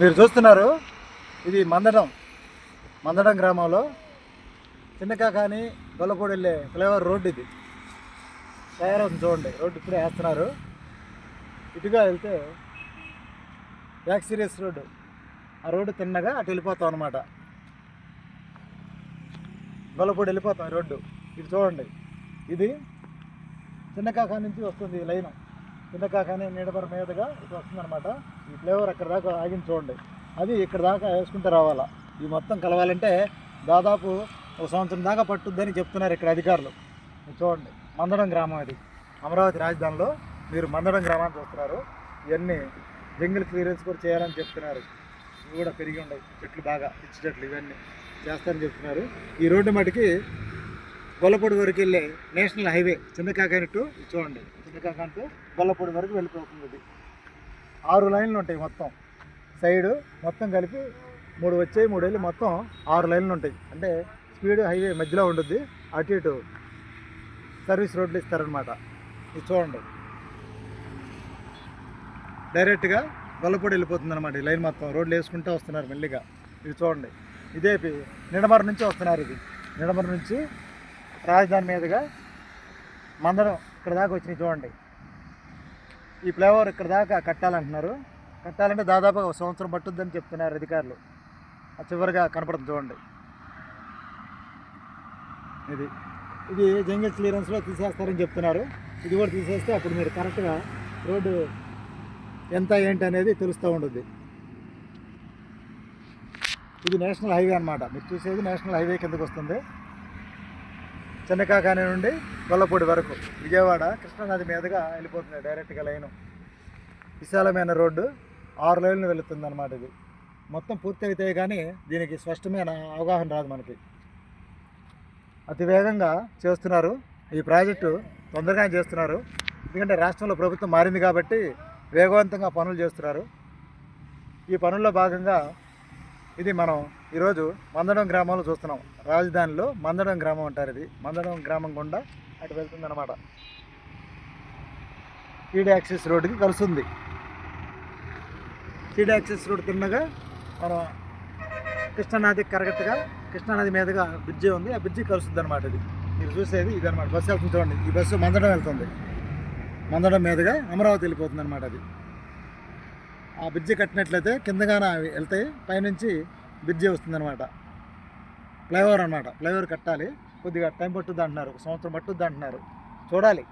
మీరు చూస్తున్నారు ఇది మందడం మందడం గ్రామంలో చిన్నకాకాని గొల్లపూడి వెళ్ళే ఫ్లేవర్ రోడ్డు ఇది. తయారవుతుంది చూడండి రోడ్డు ఇప్పుడే వేస్తున్నారు. ఇటుగా వెళ్తే బ్యాక్ సీరియస్ రోడ్డు ఆ రోడ్డు తిన్నగా అటు వెళ్ళిపోతాం అనమాట గొల్లపూడి వెళ్ళిపోతాం రోడ్డు. ఇది చూడండి ఇది చిన్నకాకా నుంచి వస్తుంది లైన్. ఇందాక కానీ నీడపర మీదుగా ఇటు వస్తుందన్నమాట. ఈ ఫ్లేవర్ అక్కడ దాకా ఆగింది చూడండి. అది ఇక్కడ దాకా వేసుకుంటే రావాలా. ఇది మొత్తం కలవాలంటే దాదాపు ఒక సంవత్సరం దాకా పట్టుద్దని చెప్తున్నారు ఇక్కడ అధికారులు. చూడండి. మందడం గ్రామం అది. అమరావతి రాజధానిలో మీరు మందడం గ్రామాన్ని చూస్తున్నారు ఇవన్నీ జంగిల్ క్లియరెన్స్ కూడా చేయాలని చెప్తున్నారు. ఇవి కూడా పెరిగి ఉండవు చెట్లు బాగా పిచ్చి చెట్లు ఇవన్నీ చేస్తారని చెప్తున్నారు. ఈ రోడ్డు మటుకి గొల్లపూడి వరకు వెళ్ళే నేషనల్ హైవే చిన్నకాకాని టు చూడండి. చిన్నకాకానిట్టు గొల్లపూడి వరకు వెళ్ళిపోతుంది ఆరు లైన్లు ఉంటాయి మొత్తం. సైడు మొత్తం కలిపి మూడు వచ్చాయి మూడు వెళ్ళి మొత్తం ఆరు లైన్లు ఉంటాయి. అంటే స్పీడ్ హైవే మధ్యలో ఉంటుంది అటు ఇటు సర్వీస్ రోడ్లు ఇస్తారనమాట ఇది చూడండి. డైరెక్ట్గా గొల్లపూడి వెళ్ళిపోతుంది అనమాట ఈ లైన్ మొత్తం. రోడ్లు వేసుకుంటూ వస్తున్నారు మెల్లిగా. ఇది చూడండి. ఇదే నిడమర నుంచి వస్తున్నారు ఇది. నిడమర నుంచి రాజధాని మీదుగా మందరం ఇక్కడ దాకా వచ్చినాయి చూడండి. ఈ ఫ్లైఓవర్ ఇక్కడ దాకా కట్టాలంటున్నారు. కట్టాలంటే దాదాపు ఒక సంవత్సరం పట్టుద్దని చెప్తున్నారు అధికారులు. చివరిగా కనపడుతుంది చూడండి. ఇది. ఇది జంగిల్ క్లియరెన్స్లో తీసేస్తారని చెప్తున్నారు. ఇది కూడా తీసేస్తే అప్పుడు మీరు కరెక్ట్గా రోడ్డు ఎంత ఏంటి అనేది తెలుస్తూ ఉంటుంది ఇది నేషనల్ హైవే అన్నమాట. మీరు చూసేది నేషనల్ హైవే కిందకు వస్తుంది. చిన్నకాకాని నుండి గొల్లపూడి వరకు. విజయవాడ కృష్ణానది మీదుగా వెళ్ళిపోతుంది డైరెక్ట్గా లైను. విశాలమైన రోడ్డు ఆరు లైన్లు వెళుతుంది అనమాట ఇది. మొత్తం పూర్తి అయితే కానీ దీనికి స్పష్టమైన అవగాహన రాదు మనకి. అతి వేగంగా చేస్తున్నారు. ఈ ప్రాజెక్టు తొందరగానే చేస్తున్నారు. ఎందుకంటే రాష్ట్రంలో ప్రభుత్వం మారింది కాబట్టి వేగవంతంగా పనులు చేస్తున్నారు. ఈ పనుల్లో భాగంగా ఇది మనం ఈరోజు మందడం గ్రామంలో చూస్తున్నాం. రాజధానిలో మందడం గ్రామం అంటారు ఇది. మందడం గ్రామం గుండా అటు వెళ్తుందన్నమాట. టీడీ యాక్సిస్ రోడ్డుకి కలుస్తుంది. టీడీ యాక్సిస్ రోడ్ తిన్నగా మనం కృష్ణానది కరగట్టుగా కృష్ణానది మీదుగా బ్రిడ్జి ఉంది. ఆ బ్రిడ్జి కలుస్తుంది అనమాట ఇది. మీరు చూసేది ఇది అనమాట బస్సు వెళ్తుంది చూడండి. ఈ బస్సు మందడం వెళ్తుంది. మందడం మీదుగా అమరావతి వెళ్ళిపోతుంది అనమాట అది. ఆ బ్రిడ్జి కట్టినట్లయితే కిందగాన అవి వెళ్తాయి. పైనుంచి బ్రిడ్జి వస్తుందన్నమాట. ఫ్లైఓవర్ అనమాట ఫ్లైఓవర్ కట్టాలి. కొద్దిగా టైం పట్టుద్ది అంటున్నారు. ఒక సంవత్సరం పట్టుద్ది అంటున్నారు. చూడాలి.